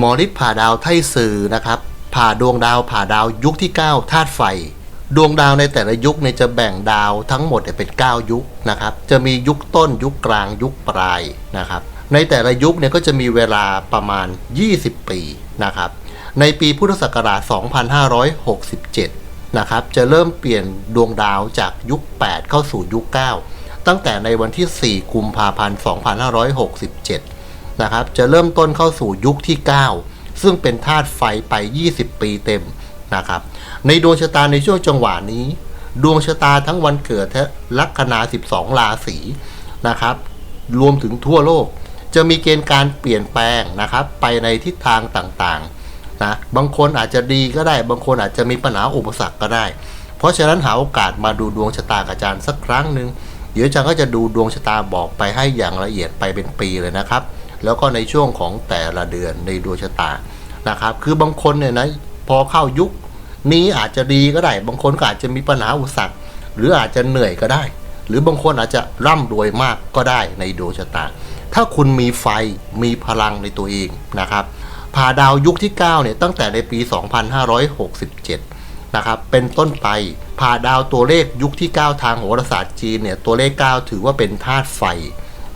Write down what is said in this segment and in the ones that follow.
หมอฤทธิ์ผ่าดาวไทสื่อนะครับ ผ่าดวงดาวผ่าดาวยุคที่ 9 ธาตุไฟ ดวงดาวในแต่ละยุคเนี่ยจะแบ่งดาวทั้งหมดเนี่ยเป็น 9 ยุคนะครับ จะมียุคต้นยุคกลางยุคปลายนะครับ ในแต่ละยุคเนี่ยก็จะมีเวลาประมาณ 20 ปีนะครับ ในปีพุทธศักราช 2567 นะครับ จะเริ่มเปลี่ยนดวงดาวจากยุค 8 เข้าสู่ยุค 9 ตั้งแต่ในวันที่ 4 กุมภาพันธ์ 2567 นะครับ จะเริ่มต้นเข้าสู่ยุคที่ 9 ซึ่งเป็นธาตุไฟไป 20 ปีเต็มนะครับ ในดวงชะตาในช่วงจังหวะนี้ ดวงชะตาทั้งวันเกิดและลัคนา 12 ราศีนะครับ รวมถึงทั่วโลก จะมีเกณฑ์การเปลี่ยนแปลงนะครับ ไปในทิศทางต่างๆนะบางคนอาจจะดีก็ได้ บางคนอาจจะมีปัญหาอุปสรรคก็ได้ เพราะฉะนั้นหาโอกาสมาดูดวงชะตากับอาจารย์สักครั้งหนึ่งเดี๋ยวอาจารย์ก็จะดูดวงชะตาบอกไปให้อย่างละเอียดไปเป็นปีเลยนะครับ แล้วก็ในช่วงของแต่ละเดือนในดวงชะตานะครับ คือบางคนเนี่ยนะพอเข้ายุคนี้อาจจะดีก็ได้ บางคนก็อาจจะมีปัญหาอุปสรรคหรืออาจจะเหนื่อยก็ได้ หรือบางคนอาจจะร่ำรวยมากก็ได้ในดวงชะตา ถ้าคุณมีไฟมีพลังในตัวเองนะครับผ่าดาวยุคที่9เนี่ยตั้งแต่ในปี 2567 นะครับ เป็นต้นไปผ่าดาวตัวเลขยุคที่ 9 ทางโหราศาสตร์จีนเนี่ยตัวเลข 9 ถือว่าเป็นธาตุไฟ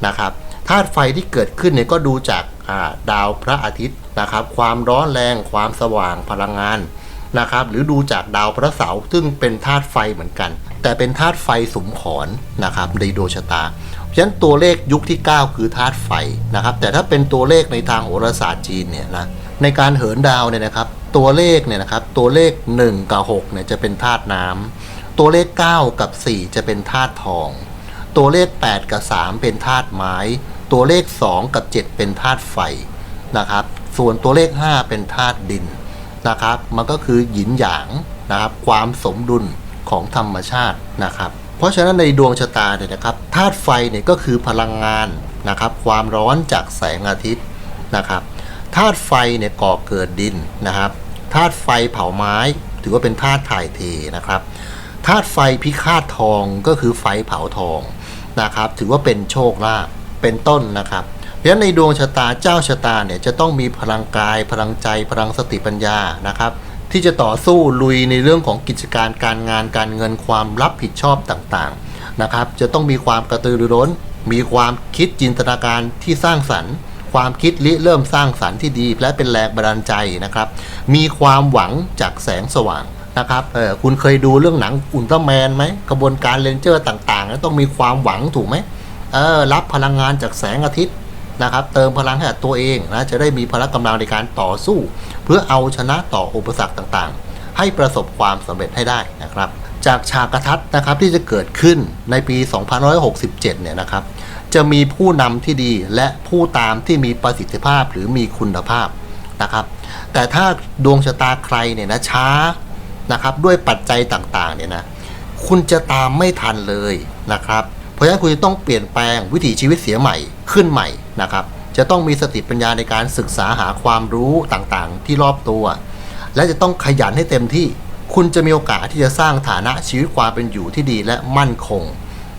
นะครับ ธาตุไฟที่เกิดขึ้นเนี่ยก็ดูจากาดาวพระอาทิตย์นะครับ ความร้อนแรง ความสว่างพลังงานนะครับ หรือดูจากดาวพระเสาร์ซึ่งเป็นธาตุไฟเหมือนกัน แต่เป็นธาตุไฟสมขอนนะครับในดวงชะตาเพราะฉะนั้นตัวเลขยุคที่ 9 คือธาตุไฟนะครับ แต่ถ้าเป็นตัวเลขในทางโหราศาสตร์จีนเนี่ยนะในการเหินดาวเนี่ยนะครับ ตัวเลขเนี่ยนะครับ ตัวเลข 1 กับ6เนี่ยจะเป็นธาตุน้ำตัวเลข 9 กับ 4 จะเป็นธาตุทอง ตัวเลข 8 กับ 3 เป็นธาตุไม้ ตัวเลข 2 กับ 7 เป็นธาตุไฟนะครับ ส่วนตัวเลข 5 เป็นธาตุดินนะครับ มันก็คือหยินหยางนะครับ ความสมดุลของธรรมชาตินะครับ เพราะฉะนั้นในดวงชะตาเนี่ยนะครับธาตุไฟเนี่ยก็คือพลังงานนะครับ ความร้อนจากแสงอาทิตย์นะครับธาตุไฟเนี่ยก่อเกิดดินนะครับธาตุไฟเผาไม้ถือว่าเป็นธาตุถ่ายเทนะครับธาตุไฟพิฆาตทองก็คือไฟเผาทองนะครับ ถือว่าเป็นโชคลาภ เป็นต้นนะครับเพราะฉะนั้นในดวงชะตาเจ้าชะตาเนี่ยจะต้องมีพลังกาย พลังใจ พลังสติปัญญานะครับ ที่จะต่อสู้ลุยในเรื่องของกิจการการงานการเงินความรับผิดชอบต่างๆนะครับ จะต้องมีความกระตือรือร้น มีความคิดจินตนาการที่สร้างสรรค์ความคิดริเริ่มสร้างสรรค์ที่ดี และเป็นแรงบันดาลใจนะครับ มีความหวังจากแสงสว่างนะครับเออคุณเคยดูเรื่องหนังอุลตร้าแมนไหมกระบวนการเลนเจอร์ต่างๆ แล้วต้องมีความหวังถูกไหม เออรับพลังงานจากแสงอาทิตย์นะครับ เติมพลังให้กับตัวเองนะจะได้มีพละกำลังในการต่อสู้ เพื่อเอาชนะต่ออุปสรรคต่างๆ ให้ประสบความสำเร็จให้ได้นะครับ จากฉากกระทัดนะครับที่จะเกิดขึ้นในปี 2567 เนี่ยนะครับ จะมีผู้นำที่ดีและผู้ตามที่มีประสิทธิภาพหรือมีคุณภาพนะครับ แต่ถ้าดวงชะตาใครเนี่ยนะช้านะครับด้วยปัจจัยต่างๆเนี่ยนะคุณจะตามไม่ทันเลยนะครับ เพราะฉะนั้นคุณจะต้องเปลี่ยนแปลงวิถีชีวิตเสียใหม่ขึ้นใหม่นะครับ จะต้องมีสติปัญญาในการศึกษาหาความรู้ต่างๆ ที่รอบตัว และจะต้องขยันให้เต็มที่ คุณจะมีโอกาสที่จะสร้างฐานะชีวิตความเป็นอยู่ที่ดีและมั่นคง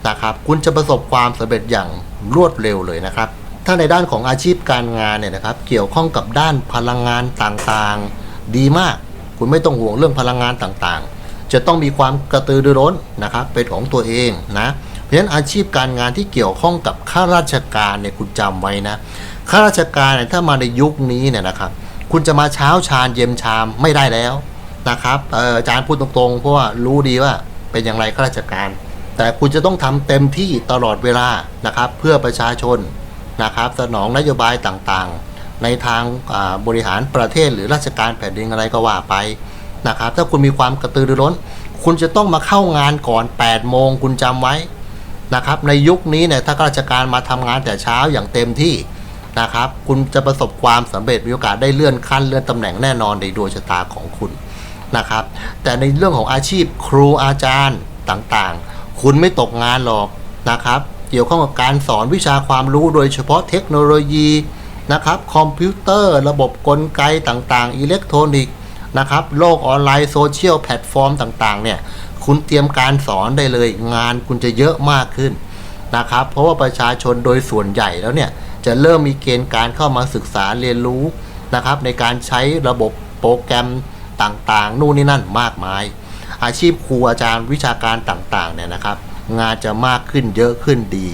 นะครับ คุณจะประสบความสำเร็จอย่างรวดเร็วเลยนะครับ ถ้าในด้านของอาชีพการงานเนี่ยนะครับ เกี่ยวข้องกับด้านพลังงานต่างๆ ดีมาก คุณไม่ต้องห่วงเรื่องพลังงานต่างๆ จะต้องมีความกระตือรือร้นนะครับ เป็นของตัวเองนะะฉะนั้นอาชีพการงานที่เกี่ยวข้องกับข้าราชการเนี่ยคุณจำไว้นะข้าราชการเนี่ยถ้ามาในยุคนี้เนี่ยนะครับ คุณจะมาเช้าชานเย็นชามไม่ได้แล้วนะครับเอออาจารย์พูดตรงๆ เพราะว่ารู้ดีว่าเป็นอย่างไรข้าราชการ แต่คุณจะต้องทำเต็มที่ตลอดเวลานะครับ เพื่อประชาชนนะครับ สนองนโยบายต่างๆ ในทางาบริหารประเทศหรือราชการแผ่นดินอะไรก็ว่าไปนะครับ ถ้าคุณมีความกระตือรือร้น คุณจะต้องมาเข้างานก่อน8โมงคุณจำไว้ นะครับในยุคนี้เนี่ยถ้าข้าราชการมาทำงานแต่เช้าอย่างเต็มที่นะครับคุณจะประสบความสำเร็จมีโอกาสได้เลื่อนขั้นเลื่อนตำแหน่งแน่นอนในดวงชะตาของคุณนะครับ แต่ในเรื่องของอาชีพครูอาจารย์ต่างๆ คุณไม่ตกงานหรอกนะครับ เกี่ยวข้องกับการสอนวิชาความรู้โดยเฉพาะเทคโนโลยีนะครับคอมพิวเตอร์ ระบบกลไกต่างๆ อิเล็กทรอนิกส์นะครับโลกออนไลน์โซเชียลแพลตฟอร์มต่างๆเนี่ย คุณเตรียมการสอนได้เลยงานคุณจะเยอะมากขึ้นนะครับ เพราะว่าประชาชนโดยส่วนใหญ่แล้วเนี่ยจะเริ่มมีเกณฑ์การเข้ามาศึกษาเรียนรู้นะครับ ในการใช้ระบบโปรแกรมต่างๆ นู่นนี่นั่นมากมาย อาชีพครูอาจารย์วิชาการต่างๆเนี่ยนะครับ งานจะมากขึ้นเยอะขึ้นดี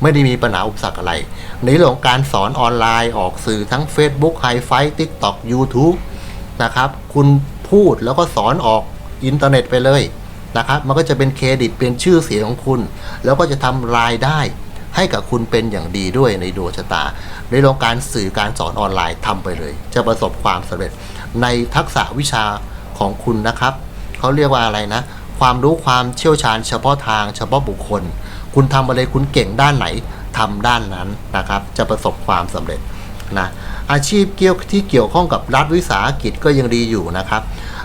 ไม่ได้มีปัญหาอุปสรรคอะไร ในเรื่องการสอนออนไลน์ออกสื่อทั้ง Facebook h i f i TikTok YouTube นะครับ คุณพูดแล้วก็สอนออกอินเทอร์เน็ตไปเลย นะครับ มันก็จะเป็นเครดิตเป็นชื่อเสียงของคุณ แล้วก็จะทำรายได้ให้กับคุณเป็นอย่างดีด้วยในดวงชะตา ในเรื่องการสื่อการสอนออนไลน์ทำไปเลย จะประสบความสำเร็จในทักษะวิชาของคุณนะครับเขาเรียกว่าอะไรนะ ความรู้ความเชี่ยวชาญเฉพาะทางเฉพาะบุคคล คุณทำอะไรคุณเก่งด้านไหนทำด้านนั้นนะครับ จะประสบความสำเร็จนะอาชีพเกี่ยวที่เกี่ยวข้องกับรัฐวิสาหกิจก็ยังดีอยู่นะครับ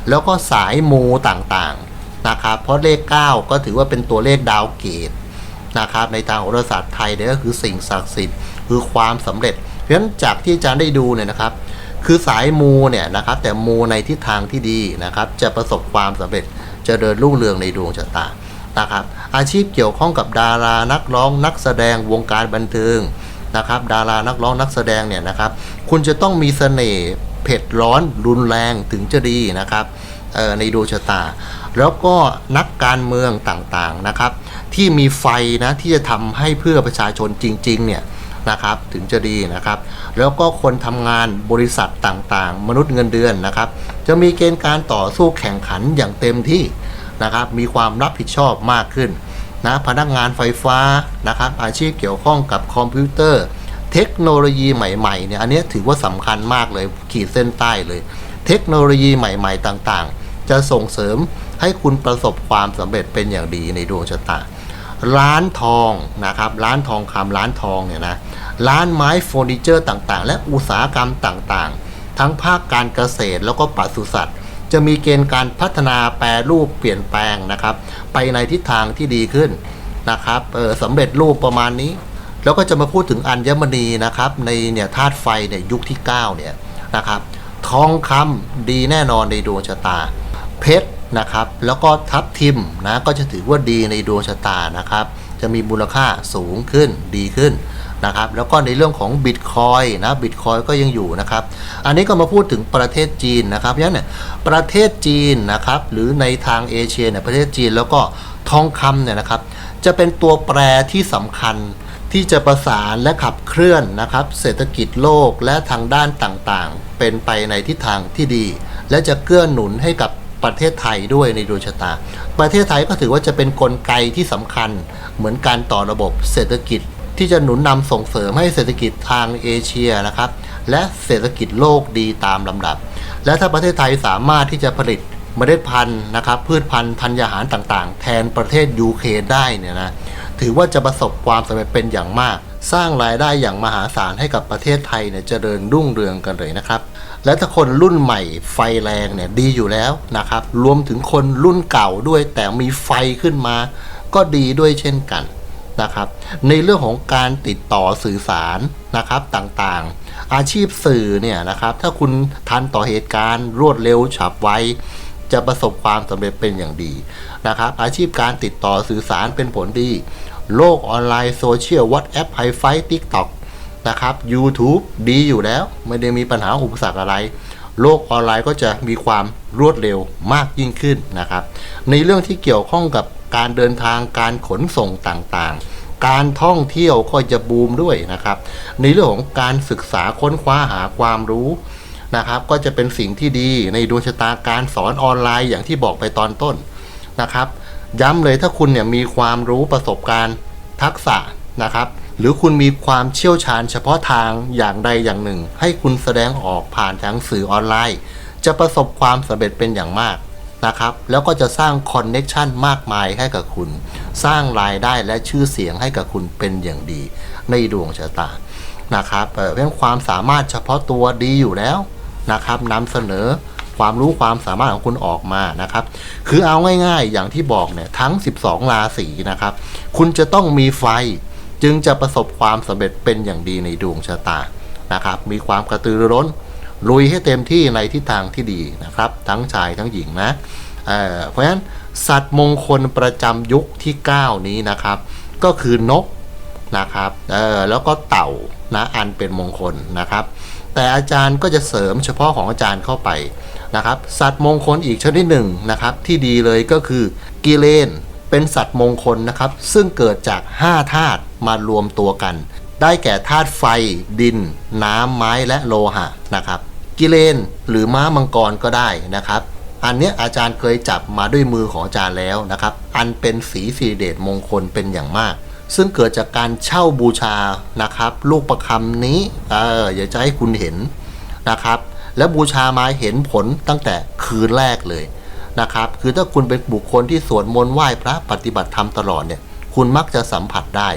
แล้วก็สายมูต่างๆ นะครับเพราะเลข 9 ก็ถือว่าเป็นตัวเลขดาวเกตนะครับในทางโหราศาสตร์ไทยเนี่ยก็คือสิ่งศักดิ์สิทธิ์คือความสำเร็จ เพราะฉะนั้นจากที่อาจารย์ได้ดูเนี่ยนะครับ คือสายมูเนี่ยนะครับแต่มูในทิศทางที่ดีนะครับจะประสบความสำเร็จจะเดินรุ่งเรืองในดวงชะตานะครับอาชีพเกี่ยวข้องกับดารานักร้องนักแสดงวงการบันเทิงนะครับดารานักร้องนักแสดงเนี่ยนะครับ คุณจะต้องมีเสน่ห์เผ็ดร้อนรุนแรงถึงจะดีนะครับในดวงชะตา แล้วก็นักการเมืองต่างๆนะครับ ที่มีไฟนะที่จะทำให้เพื่อประชาชนจริงๆเนี่ยนะครับถึงจะดีนะครับ แล้วก็คนทำงานบริษัทต่างๆ มนุษย์เงินเดือนนะครับ จะมีเกณฑ์การต่อสู้แข่งขันอย่างเต็มที่นะครับ มีความรับผิดชอบมากขึ้นนะพนักงานไฟฟ้านะครับ อาชีพเกี่ยวข้องกับคอมพิวเตอร์ เทคโนโลยีใหม่ๆเนี่ยอันนี้ถือว่าสำคัญมากเลยขีดเส้นใต้เลย เทคโนโลยีใหม่ ๆ ต่างๆ จะส่งเสริม ให้คุณประสบความสำเร็จเป็นอย่างดีในดวงชะตา ร้านทองนะครับ ร้านทองคำร้านทองเนี่ยนะ ร้านไม้เฟอร์นิเจอร์ต่างๆ และอุตสาหกรรมต่างๆ ทั้งภาคการเกษตรแล้วก็ปศุสัตว์จะมีเกณฑ์การพัฒนาแปรรูปเปลี่ยนแปลงนะครับ ไปในทิศทางที่ดีขึ้นนะครับเออสำเร็จรูปประมาณนี้ แล้วก็จะมาพูดถึงอัญมณีนะครับ ในเนี่ยธาตุไฟเนี่ยยุคที่ 9 เนี่ยนะครับ ทองคำดีแน่นอนในดวงชะตา เพชร นะครับ แล้วก็ทับทิมนะก็จะถือว่าดีในดวงชะตานะครับ จะมีมูลค่าสูงขึ้นดีขึ้นนะครับ แล้วก็ในเรื่องของบิตคอยนะบิตคอยก็ยังอยู่นะครับ อันนี้ก็มาพูดถึงประเทศจีนนะครับยันเนี่ยประเทศจีนนะครับ หรือในทางเอเชียเนี่ยประเทศจีนแล้วก็ทองคำเนี่ยนะครับ จะเป็นตัวแปรที่สำคัญที่จะประสานและขับเคลื่อนนะครับ เศรษฐกิจโลกและทางด้านต่างๆ เป็นไปในทิศทางที่ดี และจะเกื้อหนุนให้กับ ประเทศไทยด้วยในดวงชะตา ประเทศไทยก็ถือว่าจะเป็นนกลไกที่สำคัญเหมือนการต่อระบบเศรษฐกิจที่จะหนุนนำส่งเสริมให้เศรษฐกิจทางเอเชียนะครับ และเศรษฐกิจโลกดีตามลำดับ และถ้าประเทศไทยสามารถที่จะผลิตเมล็ดพันธุ์นะครับพืชพันธุ์ธัญญาหารต่างๆ แทนประเทศยูเครนได้เนี่ยนะถือว่าจะประสบความสำเร็จเป็นอย่างมาก สร้างรายได้อย่างมหาศาลให้กับประเทศไทยเนี่ยเจริญรุ่งเรืองกันเลยนะครับ และถ้าคนรุ่นใหม่ไฟแรงเนี่ยดีอยู่แล้วนะครับ รวมถึงคนรุ่นเก่าด้วยแต่มีไฟขึ้นมา ก็ดีด้วยเช่นกันนะครับ ในเรื่องของการติดต่อสื่อสารนะครับต่างๆ อาชีพสื่อเนี่ยนะครับ ถ้าคุณทันต่อเหตุการณ์รวดเร็วฉับไวจะประสบความสำเร็จเป็นอย่างดีนะครับ อาชีพการติดต่อสื่อสารเป็นผลดี โลกออนไลน์โซเชียลว h a t s a p p ไฮไฟทิกต็อก นะครับ YouTube ดีอยู่แล้ว ไม่ได้มีปัญหาอุปสรรคอะไร โลกออนไลน์ก็จะมีความรวดเร็วมากยิ่งขึ้นนะครับ ในเรื่องที่เกี่ยวข้องกับการเดินทางการขนส่งต่างๆ การท่องเที่ยวก็จะบูมด้วยนะครับ ในเรื่องของการศึกษาค้นคว้าหาความรู้นะครับ ก็จะเป็นสิ่งที่ดีในดวงชะตาการสอนออนไลน์อย่างที่บอกไปตอนต้นนะครับ ย้ำเลยถ้าคุณเนี่ยมีความรู้ประสบการณ์ทักษะนะครับ หรือคุณมีความเชี่ยวชาญเฉพาะทางอย่างใดอย่างหนึ่ง ให้คุณแสดงออกผ่านทางสื่อออนไลน์ จะประสบความสำเร็จเป็นอย่างมากนะครับ แล้วก็จะสร้างคอนเน็ชันมากมายให้กับคุณ สร้างรายได้และชื่อเสียงให้กับคุณเป็นอย่างดี ในดวงชะตานะครับเอ่อเพราะฉะนั้นความสามารถเฉพาะตัวดีอยู่แล้วนะครับนำเสนอความรู้ความสามารถของคุณออกมานะครับ คือเอาง่ายๆอย่างที่บอกเนี่ยทั้ง 12 ราศีนะครับ คุณจะต้องมีไฟ จึงจะประสบความสำเร็จเป็นอย่างดีในดวงชะตานะครับ มีความกระตือรือร้น ลุยให้เต็มที่ในทิศทางที่ดีนะครับ ทั้งชายทั้งหญิงนะเอ่อเพราะฉะนั้นสัตว์มงคลประจำยุคที่ 9 นี้นะครับ ก็คือนกนะครับเออแล้วก็เต่านะอันเป็นมงคลนะครับ แต่อาจารย์ก็จะเสริมเฉพาะของอาจารย์เข้าไปนะครับ สัตว์มงคลอีกชนิดหนึ่งนะครับ ที่ดีเลยก็คือกิเลนเป็นสัตว์มงคลนะครับ ซึ่งเกิดจาก 5 ธาตุ มารวมตัวกัน ได้แก่ธาตุไฟ ดิน น้ำไม้และโลหะนะครับ กิเลนหรือม้ามังกรก็ได้นะครับ อันเนี้ยอาจารย์เคยจับมาด้วยมือของอาจารย์แล้วนะครับ อันเป็นสีสีเดชมงคลเป็นอย่างมาก ซึ่งเกิดจากการเช่าบูชานะครับ ลูกประคำนี้เอออยากจะให้คุณเห็นนะครับ และบูชามาเห็นผลตั้งแต่คืนแรกเลยนะครับ คือถ้าคุณเป็นบุคคลที่สวดมนต์ไหว้พระปฏิบัติธรรมตลอดเนี่ย คุณมักจะสัมผัสได้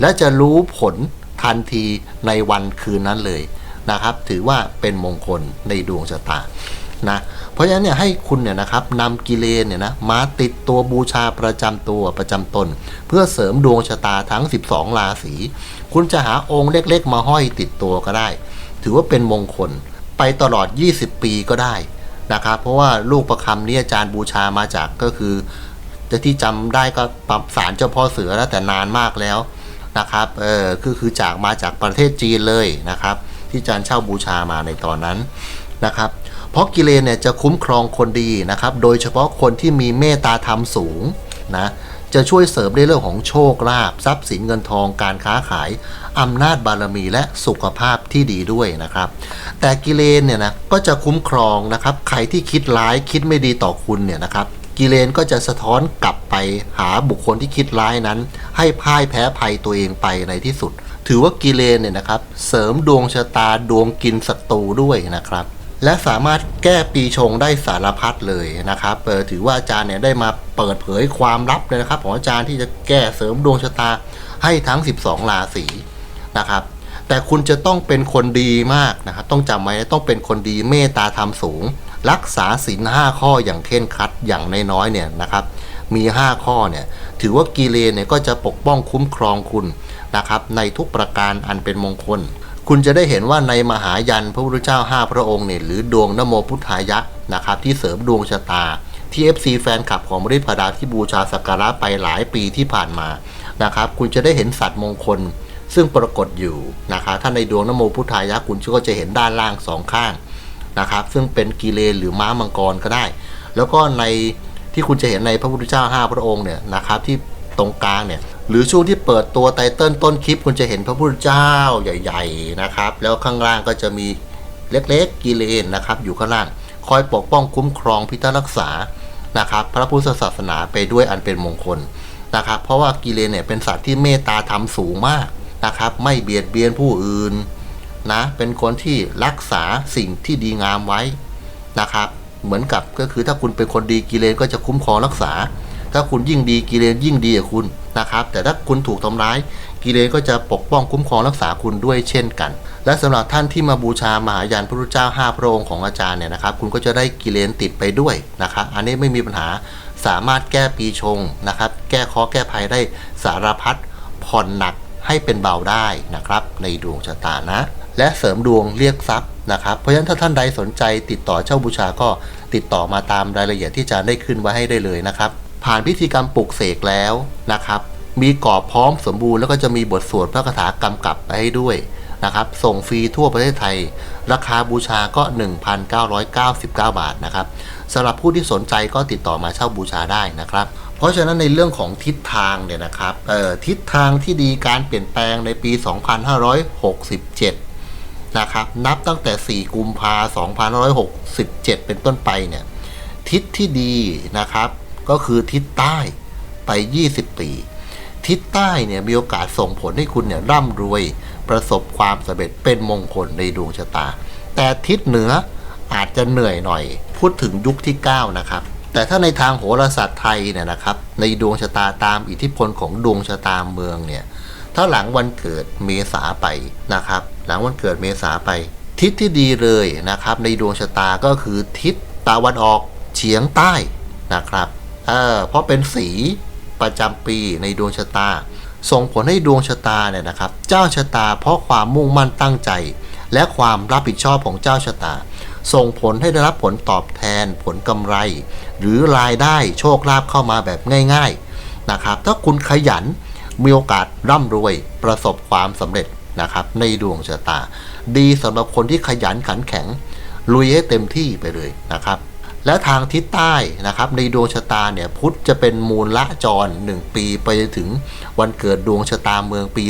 และจะรู้ผลทันทีในวันคืนนั้นเลยนะครับ ถือว่าเป็นมงคลในดวงชะตานะเพราะฉะนั้นเนี่ยให้คุณเนี่ยนะครับนำกิเลนเนี่ยนะมาติดตัวบูชาประจำตัวประจำตน เพื่อเสริมดวงชะตาทั้ง 12 ราศีคุณจะหาองค์เล็กๆ มาห้อยติดตัวก็ได้ ถือว่าเป็นมงคลไปตลอด 20 ปีก็ได้นะครับ เพราะว่าลูกประคำนี่อาจารย์บูชามาจากก็คือ จะที่จำได้ก็ปรับสารเจ้าพ่อเสือแล้วแต่นานมากแล้วนะครับเออคือคือจากมาจากประเทศจีนเลยนะครับ ที่อาจารย์เช่าบูชามาในตอนนั้นนะครับ เพราะกิเลนเนี่ยจะคุ้มครองคนดีนะครับ โดยเฉพาะคนที่มีเมตตาธรรมสูงนะจะช่วยเสริมในเรื่องของโชคลาภทรัพย์สินเงินทองการค้าขายอำนาจบารมีและสุขภาพที่ดีด้วยนะครับ แต่กิเลนเนี่ยนะก็จะคุ้มครองนะครับ ใครที่คิดร้ายคิดไม่ดีต่อคุณเนี่ยนะครับ กิเลนก็จะสะท้อนกลับไปหาบุคคลที่คิดร้ายนั้น ให้พ่ายแพ้ภัยตัวเองไปในที่สุด ถือว่ากิเลนเนี่ยนะครับ เสริมดวงชะตาดวงกินศัตรูด้วยนะครับ และสามารถแก้ปีชงได้สารพัดเลยนะครับถือว่าอาจารย์เนี่ยได้มาเปิดเผยความลับเลยนะครับของอาจารย์ที่จะแก้เสริมดวงชะตาให้ทั้ง 12 ราศีนะครับแต่คุณจะต้องเป็นคนดีมากนะครับต้องจำไว้ต้องเป็นคนดีเมตตาธรรมสูง รักษาศีลห้าข้ออย่างเคร่งคัดอย่างน้อยๆเนี่ยนะครับ มี 5 ข้อเนี่ยถือว่ากิเลนเนี่ยก็จะปกป้องคุ้มครองคุณนะครับ ในทุกประการอันเป็นมงคล คุณจะได้เห็นว่าในมหายันพระพุทธเจ้า 5 พระองค์เนี่ยหรือดวงนโมพุทธายะนะครับที่เสริมดวงชะตาที่ FC แฟนคลับของมริพดาที่บูชาสักการะไปหลายปีที่ผ่านมานะครับ คุณจะได้เห็นสัตว์มงคลซึ่งปรากฏอยู่นะครับถ้าในดวงนโมพุทธายะคุณก็จะเห็นด้านล่างสองข้าง นะครับ ซึ่งเป็นกิเลนหรือม้ามังกรก็ได้ แล้วก็ในที่คุณจะเห็นในพระพุทธเจ้า 5 พระองค์เนี่ยนะครับที่ตรงกลางเนี่ยหรือช่วงที่เปิดตัวไตเติ้ลต้นคลิป คุณจะเห็นพระพุทธเจ้าใหญ่ ๆนะครับ แล้วข้างล่างก็จะมีเล็กๆกิเลนนะครับอยู่ข้างล่างคอยปกป้องคุ้มครองพิทักษ์รักษานะครับ พระพุทธศาสนาไปด้วยอันเป็นมงคลนะครับ เพราะว่ากิเลนเนี่ยเป็นสัตว์ที่เมตตาธรรมสูงมากนะครับ ไม่เบียดเบียนผู้อื่น นะ เป็นคนที่รักษาสิ่งที่ดีงามไว้นะครับ เหมือนกับก็คือถ้าคุณเป็นคนดีกิเลนก็จะคุ้มครองรักษา ถ้าคุณยิ่งดีกิเลนยิ่งดีกับคุณนะครับ แต่ถ้าคุณถูกทำร้ายกิเลนก็จะปกป้องคุ้มครองรักษาคุณด้วยเช่นกัน และสำหรับท่านที่มาบูชามหายันพระพุทธเจ้าห้าพระองค์ของอาจารย์เนี่ยนะครับ คุณก็จะได้กิเลนติดไปด้วยนะครับ อันนี้ไม่มีปัญหาสามารถแก้ปีชงนะครับ แก้ข้อแก้ภัยได้สารพัดผ่อนหนักให้เป็นเบาได้นะครับ ในดวงชะตานะ และเสริมดวงเรียกทรัพย์นะครับ เพราะฉะนั้นถ้าท่านใดสนใจติดต่อเช่าบูชาก็ติดต่อมาตามรายละเอียดที่จารย์ได้ขึ้นไว้ให้ได้เลยนะครับ ผ่านพิธีกรรมปลุกเสกแล้วนะครับ มีกรอบพร้อมสมบูรณ์แล้วก็จะมีบทสวดพระคาถากำกับไปให้ด้วยนะครับ ส่งฟรีทั่วประเทศไทย ราคาบูชาก็ 1,999 บาทนะครับสำหรับผู้ที่สนใจก็ติดต่อมาเช่าบูชาได้นะครับ เพราะฉะนั้นในเรื่องของทิศทางเนี่ยนะครับเออทิศทางที่ดีการเปลี่ยนแปลงในปี 2567 นะครับ นับตั้งแต่ 4 กุมภา2567 เป็นต้นไปเนี่ย ทิศที่ดีนะครับ ก็คือทิศใต้ไป 20 ปี ทิศใต้เนี่ยมีโอกาสส่งผลให้คุณเนี่ยร่ำรวยประสบความสำเร็จเป็นมงคลในดวงชะตา แต่ทิศเหนืออาจจะเหนื่อยหน่อย พูดถึงยุคที่ 9 นะครับ แต่ถ้าในทางโหราศาสตร์ไทยเนี่ยนะครับ ในดวงชะตาตามอิทธิพลของดวงชะตาเมืองเนี่ยถ้าหลังวันเกิดเมษาไปนะครับ หลังวันเกิดเมษาไป ทิศที่ดีเลยนะครับ ในดวงชะตาก็คือทิศตะวันออกเฉียงใต้นะครับเออเพราะเป็นสีประจำปีในดวงชะตา ส่งผลให้ดวงชะตาเนี่ยนะครับ เจ้าชะตาเพราะความมุ่งมั่นตั้งใจ และความรับผิดชอบของเจ้าชะตา ส่งผลให้ได้รับผลตอบแทนผลกำไร หรือรายได้โชคลาภเข้ามาแบบง่าย ๆนะครับ ถ้าคุณขยันมีโอกาสร่ำรวยประสบความสำเร็จ นะครับ ในดวงชะตา ดีสำหรับคนที่ขยันขันแข็ง ลุยให้เต็มที่ไปเลยนะครับ และทางทิศใต้นะครับในดวงชะตาเนี่ยพุธจะเป็นมูลละจร 1 ปีไปจนถึงวันเกิดดวงชะตาเมืองปี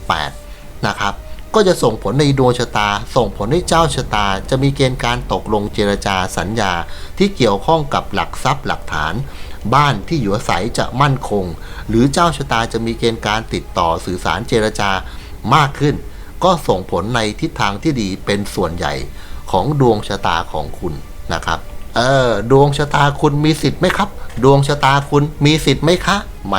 2568 นะครับก็จะส่งผลในดวงชะตา ส่งผลให้เจ้าชะตา จะมีเกณฑ์การตกลงเจรจาสัญญาที่เกี่ยวข้องกับหลักทรัพย์หลักฐาน บ้านที่อยู่อาศัยจะมั่นคง หรือเจ้าชะตาจะมีเกณฑ์การติดต่อสื่อสารเจรจามากขึ้น ก็ส่งผลในทิศทางที่ดีเป็นส่วนใหญ่ของดวงชะตาของคุณนะครับเออดวงชะตาคุณมีสิทธิ์ไหมครับ ดวงชะตาคุณมีสิทธิ์ไหมคะแหม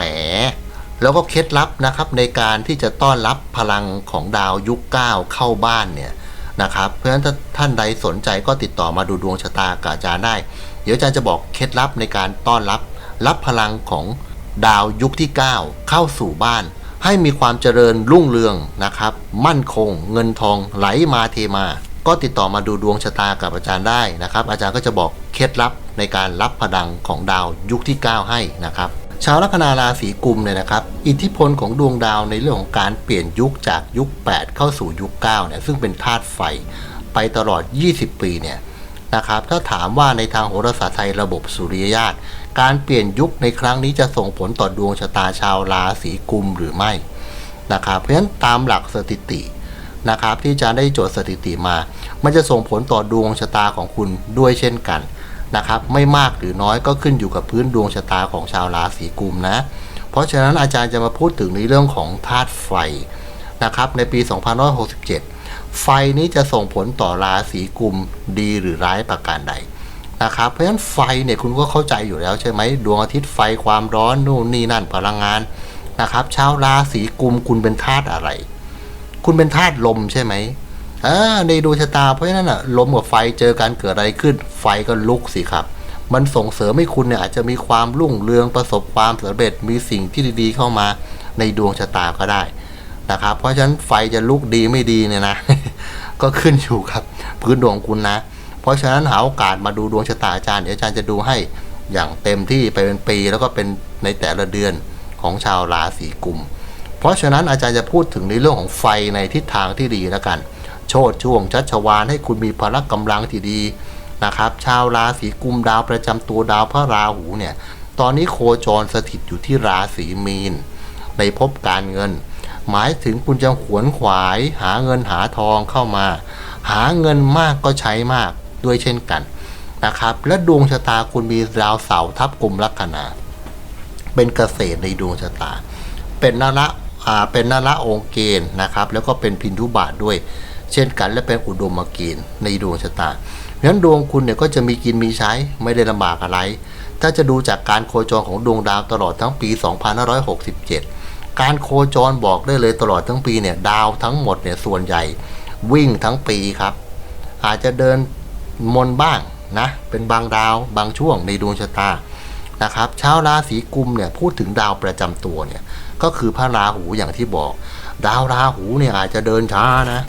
แล้วก็เคล็ดลับนะครับในการที่จะต้อนรับพลังของดาวยุคเก้าเข้าบ้านเนี่ยนะครับเพราะฉะนั้นถ้าท่านใดสนใจก็ติดต่อมาดูดวงชะตากับอาจารย์ได้ เดี๋ยวอาจารย์จะบอกเคล็ดลับในการต้อนรับ รับพลังของดาวยุคที่ 9 เข้าสู่บ้าน ให้มีความเจริญรุ่งเรืองนะครับ มั่นคง เงินทองไหลมาเทมา ก็ติดต่อมาดูดวงชะตากับอาจารย์ได้นะครับ อาจารย์ก็จะบอกเคล็ดลับในการรับพลังของดาวยุคที่ 9 ให้นะครับชาวลัคนาราศีกุมเนี่ยนะครับ อิทธิพลของดวงดาวในเรื่องของการเปลี่ยนยุคจากยุค 8 เข้าสู่ยุค9เนี่ยซึ่งเป็นธาตุไฟไปตลอด 20 ปีเนี่ย นะครับ ถ้าถามว่าในทางโหราศาสตร์ไทยระบบสุริยญาตการเปลี่ยนยุคในครั้งนี้จะส่งผลต่อดวงชะตาชาวราศีกุมหรือไม่นะครับเพราะฉะนั้นตามหลักสถิตินะครับที่อาจะได้โจทย์สถิติมา มันจะส่งผลต่อดวงชะตาของคุณด้วยเช่นกันนะครับไม่มากหรือน้อยก็ขึ้นอยู่กับพื้นดวงชะตาของชาวราศีกุมนะ เพราะฉะนั้นอาจารย์จะมาพูดถึงในเรื่องของธาตุไฟนะครับในปี 2567 ไฟนี้จะส่งผลต่อราศีกุมดีหรือร้ายประการใดนะครับเพราะฉะนั้นไฟเนี่ยคุณก็เข้าใจอยู่แล้วใช่ไหมดวงอาทิตย์ไฟความร้อนนู่นนี่นั่นพลังงานนะครับชาวราศีกุมคุณเป็นธาตุอะไร คุณเป็นธาตุลมใช่ไหมอ่าในดวงชะตาเพราะฉะนั้นอะลมกับไฟเจอกันเกิดอะไรขึ้น ไฟก็ลุกสิครับ มันส่งเสริมให้คุณเนี่ยอาจจะมีความรุ่งเรืองประสบความสำเร็จมีสิ่งที่ดีๆเข้ามาในดวงชะตาก็ได้ นะครับ เพราะฉะนั้นไฟจะลุกดีไม่ดีเนี่ยนะ ก็ขึ้นอยู่กับ พื้นดวงคุณนะ เพราะฉะนั้นหาโอกาสมาดูดวงชะตาอาจารย์เดี๋ยวอาจารย์จะดูให้อย่างเต็มที่ไปเป็นปี แล้วก็เป็นในแต่ละเดือนของชาวราศีกุม เพราะฉะนั้นอาจารย์จะพูดถึงในเรื่องของไฟในทิศทางที่ดีแล้วกัน โชดช่วงชัชวานให้คุณมีพละกำลังที่ดีนะครับ ชาวราศีกุมดาวประจำตัวดาวพระราหูเนี่ย ตอนนี้โคจรสถิตอยู่ที่ราศีมีน ในภพการเงิน หมายถึงคุณจะขวนขวาย หาเงินหาทองเข้ามา หาเงินมากก็ใช้มากด้วยเช่นกันนะครับ และดวงชะตาคุณมีดาวเสาร์ทับกลุ่มลัคนาเป็นเกษตรในดวงชะตา เป็นนละอ่าเป็นนละองค์เกณฑ์นะครับ แล้วก็เป็นพินทุบาทด้วย เช่นกันและเป็นอุดมเกณฑ์ในดวงชะตาเพราะฉะนั้นดวงคุณเนี่ยก็จะมีกินมีใช้ไม่ได้ลำบากอะไร ถ้าจะดูจากการโคจรของดวงดาวตลอดทั้งปี 2567 การโคจรบอกได้เลยตลอดทั้งปีเนี่ยดาวทั้งหมดเนี่ยส่วนใหญ่วิ่งทั้งปีครับ อาจจะเดินมนบ้างนะเป็นบางดาวบางช่วงในดวงชะตานะครับชาวราศีกุมเนี่ยพูดถึงดาวประจำตัวเนี่ยก็คือพระราหูอย่างที่บอก ดาวราหูเนี่ยอาจจะเดินช้านะ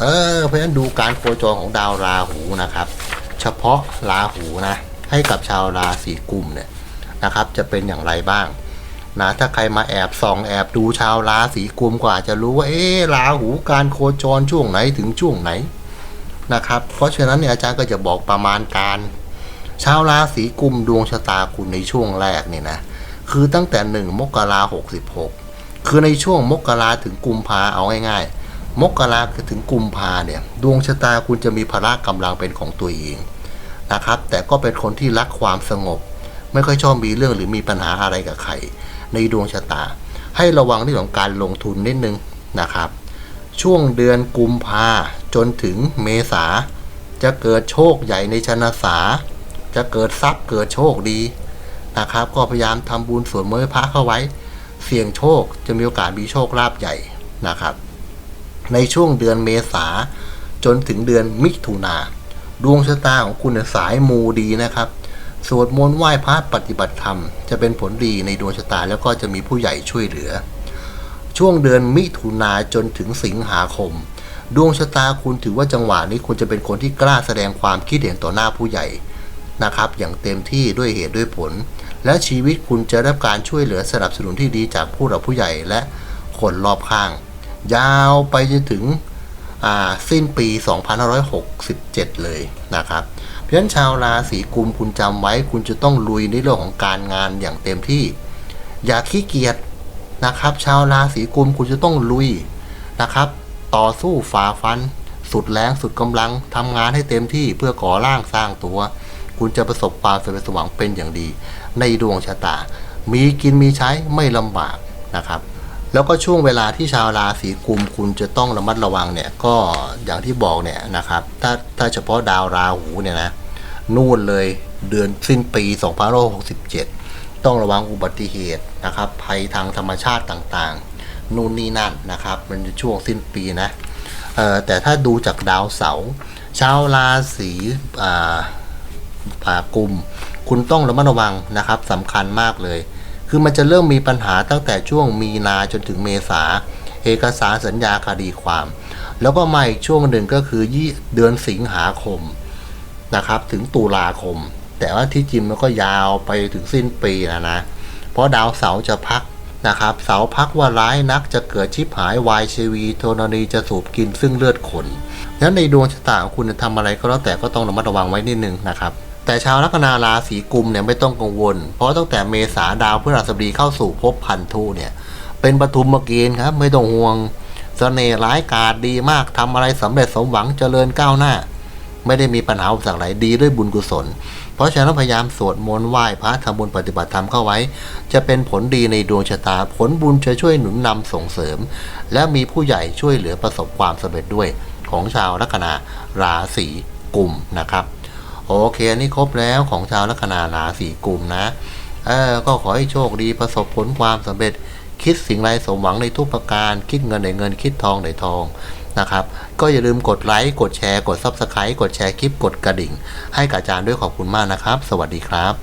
เออเพราะฉะนั้นดูการโคจรของดาวราหูนะครับ เฉพาะราหูนะให้กับชาวราศีกุมเนี่ยนะครับจะเป็นอย่างไรบ้าง นะถ้าใครมาแอบส่องแอบดูชาวราศีกุมก็อาจจะรู้ว่าเอ๊ะราหูการโคจรช่วงไหนถึงช่วงไหนนะครับ เพราะฉะนั้นเนี่ยอาจารย์ก็จะบอกประมาณการชาวราศีกุมดวงชะตาคุณในช่วงแรกเนี่ยนะคือตั้งแต่หนึ่งมกราหกสิบหกคือในช่วงมกราถึงกุมภาเอาง่ายๆ มกราถึงกุมภาเนี่ยดวงชะตาคุณจะมีพละกำลังเป็นของตัวเองนะครับ แต่ก็เป็นคนที่รักความสงบ ไม่ค่อยชอบมีเรื่องหรือมีปัญหาอะไรกับใครในดวงชะตา ให้ระวังเรื่องของการลงทุนนิดนึงนะครับ ช่วงเดือนกุมภาจนถึงเมษาจะเกิดโชคใหญ่ในชนะสา จะเกิดทรัพย์เกิดโชคดีนะครับ ก็พยายามทำบุญสวดมนต์พระเข้าไว้ เสี่ยงโชคจะมีโอกาสมีโชคลาภใหญ่นะครับ ในช่วงเดือนเมษาจนถึงเดือนมิถุนาดวงชะตาของคุณสายมูดีนะครับ สวดมนต์ไหว้พระปฏิบัติธรรม จะเป็นผลดีในดวงชะตาแล้วก็จะมีผู้ใหญ่ช่วยเหลือ ช่วงเดือนมิถุนาจนถึงสิงหาคม ดวงชะตาคุณถือว่าจังหวะนี้คุณจะเป็นคนที่กล้าแสดงความคิดเห็นต่อหน้าผู้ใหญ่นะครับ อย่างเต็มที่ด้วยเหตุด้วยผล และชีวิตคุณจะได้รับการช่วยเหลือสนับสนุนที่ดีจากผู้หลักผู้ใหญ่และคนรอบข้าง ยาวไปจนถึงสิ้นปี 2567 เลยนะครับ เพราะฉะนั้นชาวราศีกุมคุณจำไว้ คุณจะต้องลุยในเรื่องของการงานอย่างเต็มที่ อย่าขี้เกียจนะครับ ชาวราศีกุมคุณจะต้องลุยนะครับ ต่อสู้ฝ่าฟัน สุดแรงสุดกำลังทำงานให้เต็มที่เพื่อก่อร่างสร้างตัว คุณจะประสบความสำเร็จสมหวังเป็นอย่างดี ในดวงชะตา มีกินมีใช้ไม่ลำบากนะครับ แล้วก็ช่วงเวลาที่ชาวราศีกุมคุณจะต้องระมัดระวังเนี่ยก็อย่างที่บอกเนี่ยนะครับถ้าถ้าเฉพาะดาวราหูเนี่ยนะนู่นเลยเดือนสิ้นปี 2567 ต้องระวังอุบัติเหตุนะครับภัยทางธรรมชาติต่างๆ นู่นนี่นั่นนะครับมันจะช่วงสิ้นปีนะเอ่อแต่ถ้าดูจากดาวเสาร์ชาวราศีอ่าอ่ากุม คุณต้องระมัดระวังนะครับสำคัญมากเลย คือมันจะเริ่มมีปัญหาตั้งแต่ช่วงมีนาจนถึงเมษา เอกสารสัญญาคดีความ แล้วก็มาอีกช่วงหนึ่งก็คือยี่เดือนสิงหาคมนะครับ ถึงตุลาคม แต่ว่าที่จริงมันก็ยาวไปถึงสิ้นปีนะนะ เพราะดาวเสาร์จะพักนะครับ เสาร์พักว่าร้ายนักจะเกิดชิบหายวายชีวีโทนนีจะสูบกินซึ่งเลือดขนงนั้นในดวงชะตาของคุณจะทำอะไรก็แล้วแต่ก็ต้องระมัดระวังไว้นิดนึงนะครับ แต่ชาวลัคนาราศีกุมเนี่ยไม่ต้องกังวล เพราะตั้งแต่เมษาดาวพฤหัสบดีเข้าสู่ภพพันธุเนี่ย เป็นปฐุมเกณฑ์ครับ ไม่ต้องห่วงเสน่ห์ร้ายกาจดีมากทำอะไรสำเร็จสมหวังเจริญก้าวหน้า ไม่ได้มีปัญหาอุปสรรคไหนดีด้วยบุญกุศล เพราะฉะนั้นพยายามสวดมนต์ไหว้พระทำบุญปฏิบัติธรรมเข้าไว้ จะเป็นผลดีในดวงชะตาผลบุญจะช่วยหนุนนำส่งเสริม และมีผู้ใหญ่ช่วยเหลือประสบความสำเร็จด้วยของชาวลัคนาราศีกุมนะครับ โอเคอันนี่ครบแล้วของชาวลัคนาราศีกลุ่มนะ เออ ก็ขอให้โชคดีประสบผลความสำเร็จ คิดสิ่งไรสมหวังในทุกประการ คิดเงินในเงิน คิดทองในทองนะครับ ก็อย่าลืมกดไลค์ กดแชร์ กด Subscribe กดแชร์คลิป กดกระดิ่ง ให้กับอาจารย์ด้วยขอบคุณมากนะครับ สวัสดีครับ